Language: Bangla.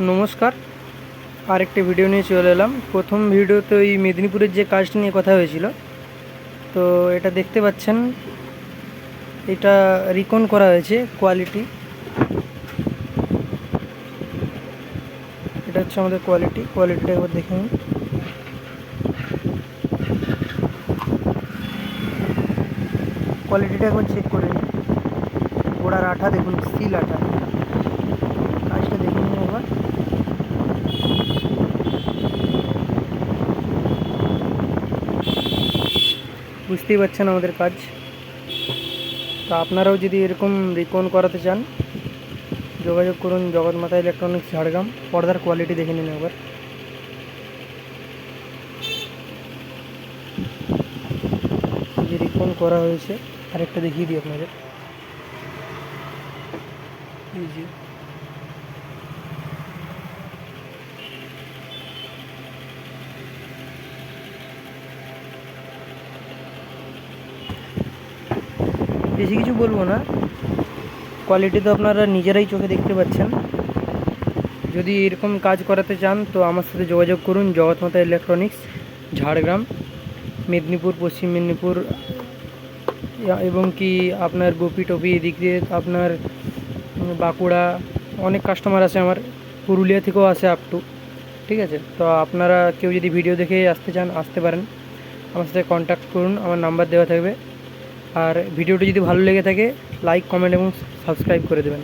নমস্কার। আরেকটি ভিডিও নিয়ে চলে এলাম। প্রথম ভিডিওতে ওই মেদিনীপুরের যে কাজটা নিয়ে কথা হয়েছিল, তো এটা দেখতে পাচ্ছেন, এটা রিকন করা হয়েছে কোয়ালিটি এটা হচ্ছে আমাদের কোয়ালিটি কোয়ালিটিটা একবার দেখে নিন। কোয়ালিটিটা একবার চেক করে নিন। গোড়ার আঠা দেখুন সিল আঠা কাজটা দেখে নিন একবার বুঝতেই পারছেন আমাদের কাজ। তা আপনারাও যদি এরকম রিকন করাতে চান, যোগাযোগ করুন জগৎমাতা ইলেকট্রনিক্স ঝাড়গ্রাম, পর্দার কোয়ালিটি দেখে নিন একবার। যে রিকন করা হয়েছে, আরেকটা দেখিয়ে দিই আপনাদের। এই যে। বেশি কিছু বলব না। কোয়ালিটি তো আপনারা নিজেরাই চোখে দেখতে পাচ্ছেন। যদি এরকম কাজ করাতে চান, তো আমার সাথে যোগাযোগ করুন, জগৎ জগৎমাতা ইলেকট্রনিক্স ঝাড়গ্রাম, মেদিনীপুর, পশ্চিম মেদিনীপুর এবং কি আপনার গোপি টপি এদিক দিয়ে আপনার বাঁকুড়া, অনেক কাস্টমার আছে আমার, পুরুলিয়া থেকেও আসে আপ টু ঠিক আছে? তো আপনারা কেউ যদি ভিডিও দেখে আসতে চান, আসতে পারেন। আমার সাথে কন্ট্যাক্ট করুন, আমার নাম্বার দেওয়া থাকবে। আর ভিডিওটি যদি ভালো লেগে থাকে লাইক কমেন্ট এবং সাবস্ক্রাইব করে দেবেন।